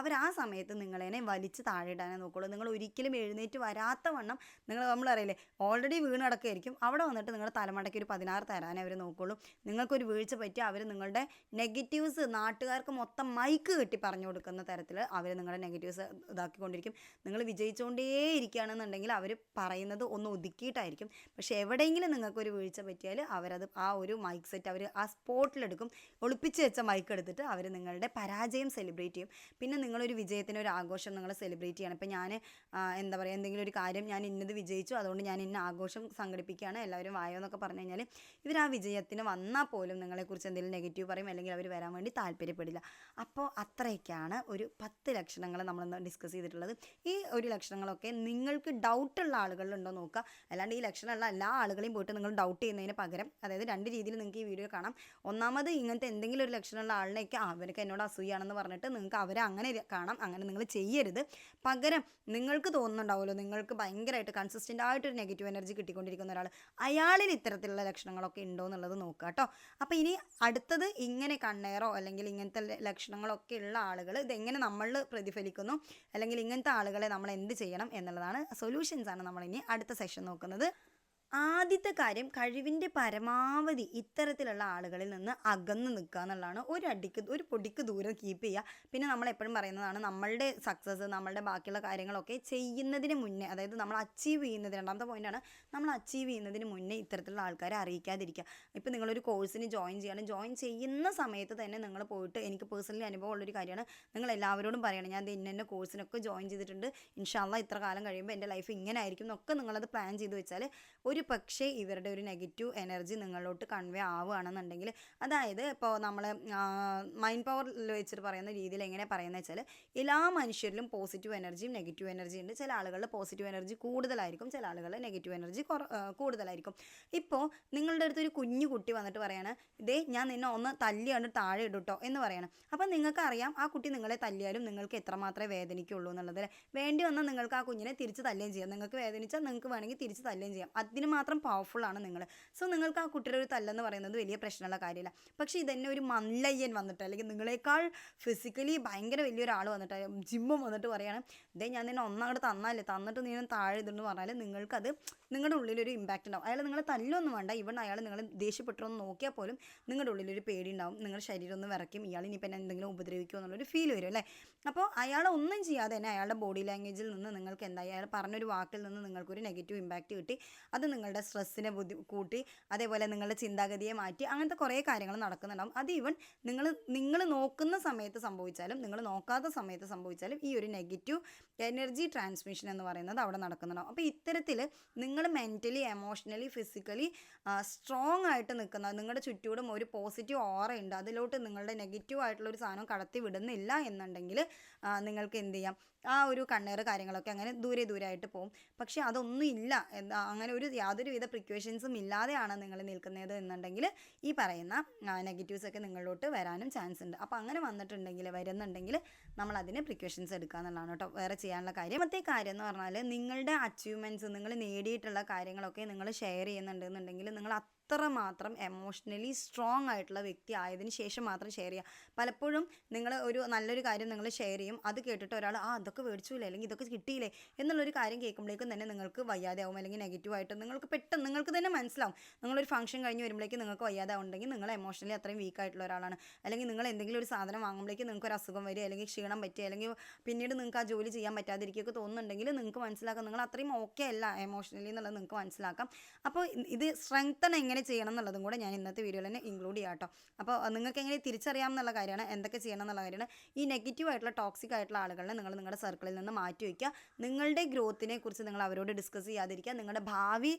Speaker 1: അവർ ആ സമയത്ത് നിങ്ങളെന്നെ വലിച്ച് താഴെ ഇടാനേ നിങ്ങൾ ഒരിക്കലും എഴുന്നേറ്റ് വരാത്ത വണ്ണം നിങ്ങൾ നമ്മൾ അറിയില്ലേ ഓൾറെഡി വീണ് കിടക്കുകയായിരിക്കും അവിടെ വന്നിട്ട് നിങ്ങളുടെ തലമടയ്ക്ക് ഒരു പതിനാറ് തരാനേ അവർ നോക്കുള്ളൂ. നിങ്ങൾക്കൊരു വീഴ്ച പറ്റി അവർ നിങ്ങളുടെ നെഗറ്റീവ്സ് നാട്ടുകാർക്ക് മൊത്തം മൈക്ക് കെട്ടി പറഞ്ഞു കൊടുക്കുന്ന തരത്തിൽ അവർ നിങ്ങളുടെ നെഗറ്റീവ്സ് ഇതാക്കിക്കൊണ്ടിരിക്കും. നിങ്ങൾ വിജയിച്ചുകൊണ്ടേ ഇരിക്കുകയാണെന്നുണ്ടെങ്കിൽ അവർ പറയുന്നത് ഒന്ന് ഒതുക്കിയിട്ടായിരിക്കും. പക്ഷേ എവിടെയെങ്കിലും നിങ്ങൾക്കൊരു വീഴ്ച പറ്റിയാൽ അവരത് ആ ഒരു മൈക്ക് സെറ്റ് അവർ ആ സ്പോട്ടിലെടുക്കും ഒളിപ്പിച്ച് വെച്ച മൈക്ക് എടുത്തിട്ട് അവർ നിങ്ങളുടെ പരാജയം സെലിബ്രേറ്റ് ചെയ്യും. പിന്നെ നിങ്ങളൊരു വിജയത്തിന് ഒരു ആഘോഷം നിങ്ങൾ സെലിബ്രേറ്റ് ചെയ്യണം. ഇപ്പം ഞാൻ എന്താ പറയുക എന്തെങ്കിലും ഒരു കാര്യം ഞാൻ ഇന്നത് വിജയിച്ചു അതുകൊണ്ട് ഞാൻ ഇന്ന ആഘോഷം സംഘടിപ്പിക്കുകയാണ് എല്ലാവരും വായോ എന്നൊക്കെ പറഞ്ഞു കഴിഞ്ഞാൽ ഇവർ ആ വിജയത്തിന് വന്നാൽ പോലും നിങ്ങളെക്കുറിച്ച് എന്തെങ്കിലും നെഗറ്റീവ് പറയും അല്ലെങ്കിൽ അവർ വരാൻ വേണ്ടി താല്പര്യപ്പെടില്ല. അപ്പോൾ അത്രയൊക്കെയാണ് ഒരു പത്ത് ലക്ഷണങ്ങൾ നമ്മൾ ഡിസ്കസ് ചെയ്തിട്ടുള്ളത്. ഈ ഒരു ലക്ഷണങ്ങളൊക്കെ നിങ്ങൾക്ക് ഡൗട്ടുള്ള ആളുകളിലുണ്ടോ നോക്കുക. അല്ലാണ്ട് ഈ ലക്ഷണമുള്ള എല്ലാ ആളുകളെയും പോയിട്ട് നിങ്ങൾ ഡൗട്ട് ചെയ്യുന്നതിന് പകരം അതായത് രണ്ട് രീതിയിൽ നിങ്ങൾക്ക് ഈ വീഡിയോ കാണാം. ഒന്നാമത് ഇങ്ങനത്തെ എന്തെങ്കിലും ഒരു ലക്ഷണമുള്ള ആളിനെയൊക്കെ അവർക്ക് എന്നോട് അസൂയാണെന്ന് പറഞ്ഞിട്ട് നിങ്ങൾക്ക് അവരെ അങ്ങനെ കാണാം അങ്ങനെ നിങ്ങൾ ചെയ്യരുത്. പകരം നിങ്ങൾക്ക് തോന്നുന്നുണ്ടാവുമല്ലോ നിങ്ങൾക്ക് ഭയങ്കരമായിട്ട് കൺസിസ്റ്റന്റ് ആയിട്ടൊരു നെഗറ്റീവ് എനർജി കിട്ടിക്കൊണ്ടിരിക്കുന്ന ഒരാൾ അയാളിൽ ഇത്തരത്തിലുള്ള ലക്ഷണങ്ങളൊക്കെ ഉണ്ടോ എന്നുള്ളത് നോക്കുക കേട്ടോ. അപ്പോൾ ഇനി അടുത്തത് ഇങ്ങനെ കണ്ണേറോ അല്ലെങ്കിൽ ഇങ്ങനത്തെ ലക്ഷണങ്ങളൊക്കെ ഉള്ള ആളുകൾ ഇതെങ്ങനെ നമ്മളിൽ പ്രതിഫലിക്കുന്നു അല്ലെങ്കിൽ ഇങ്ങനത്തെ ആളുകളെ നമ്മൾ എന്ത് ചെയ്യണം എന്നുള്ളതാണ് സൊല്യൂഷൻസ് ആണ് നമ്മളിനി അടുത്ത സെഷൻ നോക്കുന്നത്. ആദ്യത്തെ കാര്യം കഴിവിന്റെ പരമാവധി ഇത്തരത്തിലുള്ള ആളുകളിൽ നിന്ന് അകന്ന് നിൽക്കുക എന്നുള്ളതാണ്. ഒരു അടിക്ക് ഒരു പൊടിക്ക് ദൂരം കീപ്പ് ചെയ്യുക. പിന്നെ നമ്മൾ എപ്പോഴും പറയുന്നതാണ് നമ്മളുടെ സക്സസ് നമ്മളുടെ ബാക്കിയുള്ള കാര്യങ്ങളൊക്കെ ചെയ്യുന്നതിന് മുന്നേ അതായത് നമ്മൾ അച്ചീവ് ചെയ്യുന്നത് രണ്ടാമത്തെ പോയിന്റാണ് നമ്മൾ അച്ചീവ് ചെയ്യുന്നതിന് മുന്നേ ഇത്തരത്തിലുള്ള ആൾക്കാരെ അറിയിക്കാതിരിക്കുക. ഇപ്പം നിങ്ങളൊരു കോഴ്സിന് ജോയിൻ ചെയ്യണം. ജോയിൻ ചെയ്യുന്ന സമയത്ത് തന്നെ നിങ്ങൾ പോയിട്ട് എനിക്ക് പേഴ്സണലി അനുഭവം ഉള്ളൊരു കാര്യമാണ്. നിങ്ങൾ എല്ലാവരോടും പറയണം ഞാൻ ഇന്ന ഇന്ന കോഴ്സിനൊക്കെ ജോയിൻ ചെയ്തിട്ടുണ്ട്. ഇൻഷാല്ല ഇത്ര കാലം കഴിയുമ്പോൾ എന്റെ ലൈഫ് ഇങ്ങനെ ആയിരിക്കും എന്നൊക്കെ നിങ്ങളത് പ്ലാൻ ചെയ്ത് വെച്ചാൽ ഒരു പക്ഷേ ഇവരുടെ ഒരു നെഗറ്റീവ് എനർജി നിങ്ങളിലോട്ട് കൺവേ ആവുകയാണെന്നുണ്ടെങ്കിൽ അതായത് ഇപ്പോൾ നമ്മൾ മൈൻഡ് പവറിൽ വെച്ചിട്ട് പറയുന്ന രീതിയിൽ എങ്ങനെ പറയുന്നത് വെച്ചാൽ എല്ലാ മനുഷ്യരിലും പോസിറ്റീവ് എനർജിയും നെഗറ്റീവ് എനർജിയും ഉണ്ട്. ചില ആളുകളിൽ പോസിറ്റീവ് എനർജി കൂടുതലായിരിക്കും ചില ആളുകളിൽ നെഗറ്റീവ് എനർജി കൂടുതലായിരിക്കും. ഇപ്പോൾ നിങ്ങളുടെ അടുത്ത് ഒരു കുഞ്ഞു കുട്ടി വന്നിട്ട് പറയാണ് ഇതേ ഞാൻ നിന്നെ ഒന്ന് തല്ലിയാണ് താഴെ ഇടുട്ടോ എന്ന് പറയണം. അപ്പം നിങ്ങൾക്കറിയാം ആ കുട്ടി നിങ്ങളെ തല്ലിയാലും നിങ്ങൾക്ക് എത്രമാത്രമേ വേദനിക്കുള്ളൂ എന്നുള്ളത് വേണ്ടി വന്നാൽ നിങ്ങൾക്ക് ആ കുഞ്ഞിനെ തിരിച്ച് തല്ലുകയും ചെയ്യാം. നിങ്ങൾക്ക് വേദനിച്ചാൽ നിങ്ങൾക്ക് വേണമെങ്കിൽ തിരിച്ച് തല്ലുകയും ചെയ്യാം. അതിന് മാത്രം പവർഫുൾ ആണ് നിങ്ങൾ സോ നിങ്ങൾക്ക് ആ കുട്ടിയുടെ ഒരു തല്ലെന്ന് പറയുന്നത് വലിയ പ്രശ്നമുള്ള കാര്യമില്ല. പക്ഷേ ഇതന്നെ ഒരു മല്ലയ്യൻ വന്നിട്ട് അല്ലെങ്കിൽ നിങ്ങളെക്കാൾ ഫിസിക്കലി ഭയങ്കര വലിയൊരാൾ വന്നിട്ട് ജിമ്മും വന്നിട്ട് പറയാണ് ഇതേ ഞാൻ നിന്നെ ഒന്നങ്ങോട്ട് തന്നാലേ തന്നിട്ട് നീ താഴെ ഇതെന്ന് പറഞ്ഞാൽ നിങ്ങൾക്കത് നിങ്ങളുടെ ഉള്ളിലൊരു ഇമ്പാക്റ്റ് ഉണ്ടാവും. അയാൾ നിങ്ങളെ തല്ലൊന്നും വേണ്ട. ഇവൺ അയാൾ നിങ്ങൾ ദേഷ്യപ്പെട്ടൊന്ന് നോക്കിയാൽ പോലും നിങ്ങളുടെ ഉള്ളിലൊരു പേടി ഉണ്ടാവും നിങ്ങളുടെ ശരീരം ഒന്ന് വിറയ്ക്കും. ഇയാൾ ഇനിയിപ്പോൾ എന്നെ എന്തെങ്കിലും ഉപദ്രവിക്കുമോ എന്നുള്ളൊരു ഫീൽ വരും അല്ലേ? അപ്പോൾ അയാൾ ഒന്നും ചെയ്യാതെ തന്നെ അയാളുടെ ബോഡി ലാംഗ്വേജിൽ നിന്ന് നിങ്ങൾക്ക് എന്തായി? അയാൾ പറഞ്ഞൊരു വാക്കിൽ നിന്ന് നിങ്ങൾക്കൊരു നെഗറ്റീവ് ഇമ്പാക്റ്റ് കിട്ടി. അത് നിങ്ങളുടെ സ്ട്രെസ്സിനെ ബുദ്ധി കൂട്ടി അതേപോലെ നിങ്ങളുടെ ചിന്താഗതിയെ മാറ്റി അങ്ങനത്തെ കുറേ കാര്യങ്ങൾ നടക്കുന്നുണ്ടാവും. അത് ഈവൻ നിങ്ങൾ നിങ്ങൾ നോക്കുന്ന സമയത്ത് സംഭവിച്ചാലും നിങ്ങൾ നോക്കാത്ത സമയത്ത് സംഭവിച്ചാലും ഈ ഒരു നെഗറ്റീവ് എനർജി ട്രാൻസ്മിഷൻ എന്ന് പറയുന്നത് അവിടെ നടക്കുന്നുണ്ടാവും അപ്പോൾ ഇത്തരത്തിൽ നിങ്ങൾ മെന്റലി എമോഷണലി ഫിസിക്കലി സ്ട്രോങ് ആയിട്ട് നിൽക്കുന്ന നിങ്ങളുടെ ചുറ്റൂടും ഒരു പോസിറ്റീവ് ഓറ ഉണ്ട് അതിലോട്ട് നിങ്ങളുടെ നെഗറ്റീവ് ആയിട്ടുള്ള ഒരു സാധനം കടത്തി വിടുന്നില്ല എന്നുണ്ടെങ്കിൽ നിങ്ങൾക്ക് എന്ത് ചെയ്യാം? ആ ഒരു കണ്ണേറ് കാര്യങ്ങളൊക്കെ അങ്ങനെ ദൂരെ ദൂരെ ആയിട്ട് പോകും പക്ഷേ അതൊന്നും ഇല്ല. അങ്ങനെ ഒരു യാതൊരു വിധ പ്രിക്വേഷൻസും ഇല്ലാതെയാണ് നിങ്ങൾ നിൽക്കുന്നത് എന്നുണ്ടെങ്കിൽ ഈ പറയുന്ന നെഗറ്റീവ്സ് ഒക്കെ നിങ്ങളിലോട്ട് വരാനും ചാൻസ് ഉണ്ട്. അപ്പോൾ അങ്ങനെ വന്നിട്ടുണ്ടെങ്കിൽ വരുന്നുണ്ടെങ്കിൽ നമ്മൾ അതിന് പ്രിക്വേഷൻസ് എടുക്കുക എന്നുള്ളതാണ് കേട്ടോ. വേറെ ചെയ്യാനുള്ള കാര്യം. മറ്റേ കാര്യം എന്ന് പറഞ്ഞാൽ നിങ്ങളുടെ അച്ചീവ്മെന്റ്സ് നിങ്ങൾ നേടിയിട്ടുള്ള കാര്യങ്ങളൊക്കെ നിങ്ങൾ ഷെയർ ചെയ്യുന്നുണ്ടെന്നുണ്ടെങ്കിൽ നിങ്ങൾ അത്രമാത്രം എമോഷണലി സ്ട്രോങ് ആയിട്ടുള്ള വ്യക്തി ആയതിനു ശേഷം മാത്രം ഷെയർ ചെയ്യുക പലപ്പോഴും നിങ്ങൾ ഒരു നല്ലൊരു കാര്യം നിങ്ങൾ ഷെയർ ചെയ്യും അത് കേട്ടിട്ട് ഒരാൾ ആ അതൊക്കെ മേടിച്ചില്ലേ അല്ലെങ്കിൽ ഇതൊക്കെ കിട്ടിയില്ലേ? എന്നുള്ളൊരു കാര്യം കേൾക്കുമ്പോഴേക്കും തന്നെ നിങ്ങൾക്ക് വയ്യാതെ ആവും അല്ലെങ്കിൽ നെഗറ്റീവായിട്ട് നിങ്ങൾക്ക് പെട്ടെന്ന് നിങ്ങൾക്ക് തന്നെ മനസ്സിലാവും. നിങ്ങളൊരു ഫംഗ്ഷൻ കഴിഞ്ഞ് വരുമ്പോഴേക്കും നിങ്ങൾക്ക് വയ്യാതെ ഉണ്ടെങ്കിൽ നിങ്ങൾ എമോഷണലി അത്രയും വീക്ക് ആയിട്ടുള്ള ഒരാളാണ്. അല്ലെങ്കിൽ നിങ്ങൾ എന്തെങ്കിലും ഒരു സാധനം വാങ്ങുമ്പോഴേക്കും നിങ്ങൾക്ക് ഒരു അസുഖം വരിക അല്ലെങ്കിൽ ക്ഷീണം പറ്റുക അല്ലെങ്കിൽ പിന്നീട് നിങ്ങൾക്ക് ആ ജോലി ചെയ്യാൻ പറ്റാതിരിക്കുകയൊക്കെ തോന്നുന്നുണ്ടെങ്കിൽ നിങ്ങൾക്ക് മനസ്സിലാക്കാം നിങ്ങൾ അത്രയും ഓക്കെ അല്ല എമോഷണലി എന്നുള്ളത് നിങ്ങൾക്ക് മനസ്സിലാക്കാം. അപ്പോൾ ഇത് സ്ട്രെങ്തൺ എങ്ങനെ എങ്ങനെ ചെയ്യണം എന്നുള്ളതും കൂടെ ഞാൻ ഇന്നത്തെ വീഡിയോയിൽ തന്നെ ഇൻക്ലൂഡ് ചെയ്യാം കേട്ടോ അപ്പോൾ നിങ്ങൾക്ക് എങ്ങനെ തിരിച്ചറിയാം എന്നുള്ള കാര്യമാണ് എന്തൊക്കെ ചെയ്യണം എന്നുള്ള കാര്യമാണ് ഈ നെഗറ്റീവ് ആയിട്ടുള്ള ടോക്സിക് ആയിട്ടുള്ള ആളുകളെ നിങ്ങൾ നിങ്ങളുടെ സർക്കിളിൽ നിന്ന് മാറ്റി വയ്ക്കുക. നിങ്ങളുടെ ഗ്രോത്തിനെ കുറിച്ച് നിങ്ങൾ അവരോട് ഡിസ്കസ് ചെയ്യാതിരിക്കുക. നിങ്ങളുടെ ഭാവി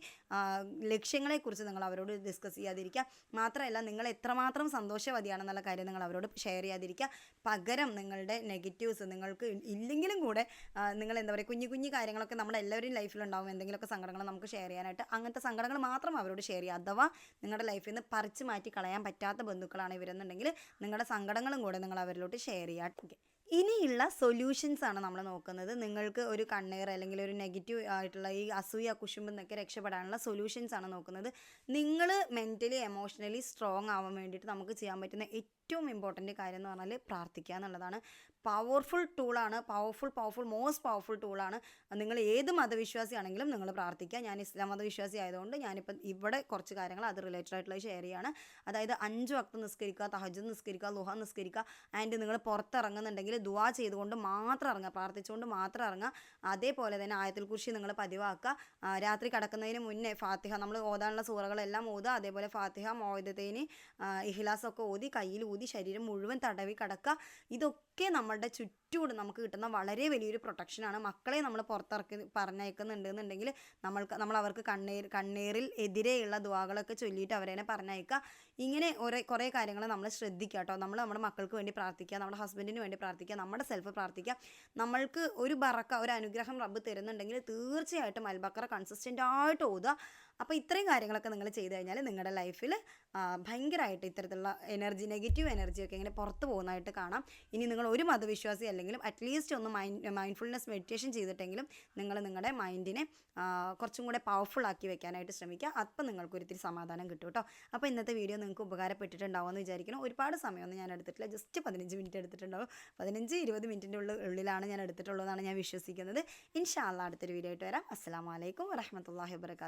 Speaker 1: ലക്ഷ്യങ്ങളെക്കുറിച്ച് നിങ്ങൾ അവരോട് ഡിസ്കസ് ചെയ്യാതിരിക്കുക. മാത്രമല്ല നിങ്ങൾ എത്രമാത്രം സന്തോഷവതിയാണെന്നുള്ള കാര്യം നിങ്ങൾ അവരോട് ഷെയർ ചെയ്യാതിരിക്കുക. പകരം നിങ്ങളുടെ നെഗറ്റീവ്സ് നിങ്ങൾക്ക് ഇല്ലെങ്കിലും കൂടെ നിങ്ങൾ എന്താ പറയുക കുഞ്ഞു കുഞ്ഞു കാര്യങ്ങളൊക്കെ നമ്മുടെ എല്ലാവരും ലൈഫിലുണ്ടാവും എന്തെങ്കിലുമൊക്കെ സങ്കടങ്ങൾ നമുക്ക് ഷെയർ ചെയ്യാനായിട്ട് അങ്ങനത്തെ സങ്കടങ്ങൾ മാത്രം അവരോട് ഷെയർ ചെയ്യുക. അഥവാ നിങ്ങളുടെ ലൈഫിൽ നിന്ന് പറിച്ചു മാറ്റി കളയാൻ പറ്റാത്ത ബന്ധുക്കളാണ് ഇവരെന്നുണ്ടെങ്കിൽ നിങ്ങളുടെ സങ്കടങ്ങളും കൂടെ നിങ്ങൾ അവരിലോട്ട് ഷെയർ ചെയ്യാം. ഓക്കെ ഇനിയുള്ള സൊല്യൂഷൻസ് ആണ് നമ്മൾ നോക്കുന്നത്. നിങ്ങൾക്ക് ഒരു കണ്ണീർ അല്ലെങ്കിൽ ഒരു നെഗറ്റീവ് ആയിട്ടുള്ള ഈ അസൂയ കുശുമ്പ് എന്നൊക്കെ രക്ഷപ്പെടാനുള്ള സൊല്യൂഷൻസ് ആണ് നോക്കുന്നത്. നിങ്ങൾ മെന്റലി എമോഷണലി സ്ട്രോങ് ആവാൻ വേണ്ടിയിട്ട് നമുക്ക് ചെയ്യാൻ പറ്റുന്ന ഏറ്റവും ഇമ്പോർട്ടന്റ് കാര്യം എന്ന് പറഞ്ഞാൽ പ്രാർത്ഥിക്കുക എന്നുള്ളതാണ്. പവർഫുൾ ടൂളാണ് പവർഫുൾ പവർഫുൾ മോസ്റ്റ് പവർഫുൾ ടൂളാണ് നിങ്ങൾ ഏത് മതവിശ്വാസിയാണെങ്കിലും നിങ്ങൾ പ്രാർത്ഥിക്കുക. ഞാൻ ഇസ്ലാം മതവിശ്വാസി ആയതുകൊണ്ട് ഞാനിപ്പം ഇവിടെ കുറച്ച് കാര്യങ്ങൾ അത് റിലേറ്റഡ് ആയിട്ടുള്ള ഷെയർ ചെയ്യാണ്. അതായത് അഞ്ച് വക്ത നിസ്കരിക്കുക തഹജ് നിസ്കരിക്കുക ലുഹ നിസ്കരിക്കുക. ആൻഡ് നിങ്ങൾ പുറത്തിറങ്ങുന്നുണ്ടെങ്കിൽ ദുവാ ചെയ്തുകൊണ്ട് മാത്രം ഇറങ്ങുക. പ്രാർത്ഥിച്ചുകൊണ്ട് മാത്രം ഇറങ്ങുക. അതേപോലെ തന്നെ ആയത്തിൽ കുറിച്ച് നിങ്ങൾ പതിവാക്കുക. രാത്രി കിടക്കുന്നതിന് മുന്നേ ഫാത്തിഹ നമ്മൾ ഓതാനുള്ള സൂറകളെല്ലാം ഓതുക. അതേപോലെ ഫാത്തിഹ മോദത്തേന് ഇഹ്ലാസൊക്കെ ഓതി കയ്യിൽ ഊതി ശരീരം മുഴുവൻ തടവി കിടക്കുക ഇതൊക്കെ നമ്മളുടെ ചുറ്റൂട് നമുക്ക് കിട്ടുന്ന വളരെ വലിയൊരു പ്രൊട്ടക്ഷനാണ് മക്കളെ നമ്മൾ പുറത്തിറക്കി പറഞ്ഞയക്കുന്നുണ്ട് എന്നുണ്ടെങ്കിൽ നമ്മൾക്ക് നമ്മൾ അവർക്ക് കണ്ണീർ കണ്ണീരിൽ എതിരെയുള്ള ദുവാകളൊക്കെ ചൊല്ലിയിട്ട് അവരെ പറഞ്ഞയക്കുക. ഇങ്ങനെ ഓരോ കുറേ കാര്യങ്ങൾ നമ്മൾ ശ്രദ്ധിക്കുക കേട്ടോ. നമ്മൾ നമ്മുടെ മക്കൾക്ക് വേണ്ടി പ്രാർത്ഥിക്കുക നമ്മുടെ ഹസ്ബൻഡിന് വേണ്ടി പ്രാർത്ഥിക്കുക നമ്മുടെ സെൽഫ് പ്രാർത്ഥിക്കുക. നമ്മൾക്ക് ഒരു ബറക്ക ഒരു അനുഗ്രഹം റബ്ബ് തരുന്നുണ്ടെങ്കിൽ തീർച്ചയായിട്ടും അൽബക്കറ കൺസിസ്റ്റന്റ് ആയിട്ട് ഓതുക. അപ്പോൾ ഇത്രയും കാര്യങ്ങളൊക്കെ നിങ്ങൾ ചെയ്ത് കഴിഞ്ഞാൽ നിങ്ങളുടെ ലൈഫിൽ ഭയങ്കരമായിട്ട് ഇത്തരത്തിലുള്ള എനർജി നെഗറ്റീവ് എനർജിയൊക്കെ ഇങ്ങനെ പുറത്ത് പോകുന്നതായിട്ട് കാണാം. ഇനി നിങ്ങൾ ഒരു മതവിശ്വാസി അല്ലെങ്കിലും അറ്റ്ലീസ്റ്റ് ഒന്ന് മൈൻഡ് മൈൻഡ്ഫുൾനെസ് മെഡിറ്റേഷൻ ചെയ്തിട്ടെങ്കിലും നിങ്ങൾ നിങ്ങളുടെ മൈൻഡിനെ കുറച്ചും കൂടെ പവർഫുൾ ആക്കി വെക്കാനായിട്ട് ശ്രമിക്കുക. അപ്പം നിങ്ങൾക്ക് ഒരിത്തിരി സമാധാനം കിട്ടും കേട്ടോ അപ്പോൾ ഇന്നത്തെ വീഡിയോ നിങ്ങൾക്ക് ഉപകാരപ്പെട്ടിട്ടുണ്ടാവുമെന്ന് വിചാരിക്കുന്നു. ഒരുപാട് സമയമൊന്നും ഞാൻ എടുത്തിട്ടില്ല. ജസ്റ്റ് പതിനഞ്ച് മിനിറ്റ് എടുത്തിട്ടുണ്ടാവും. പതിനഞ്ച് ഇരുപത് മിനിറ്റിന്റെ ഉള്ളിൽ ഉള്ളിലാണ് ഞാൻ എടുത്തിട്ടുള്ളതെന്നാണ് ഞാൻ വിശ്വസിക്കുന്നത്. ഇൻഷാല്ല അടുത്തൊരു വീഡിയോ ആയിട്ട് വരാം. അസ്സാം വലൈക്കും വരഹമത്തല്ലാഹി വാബർക്കാത്തു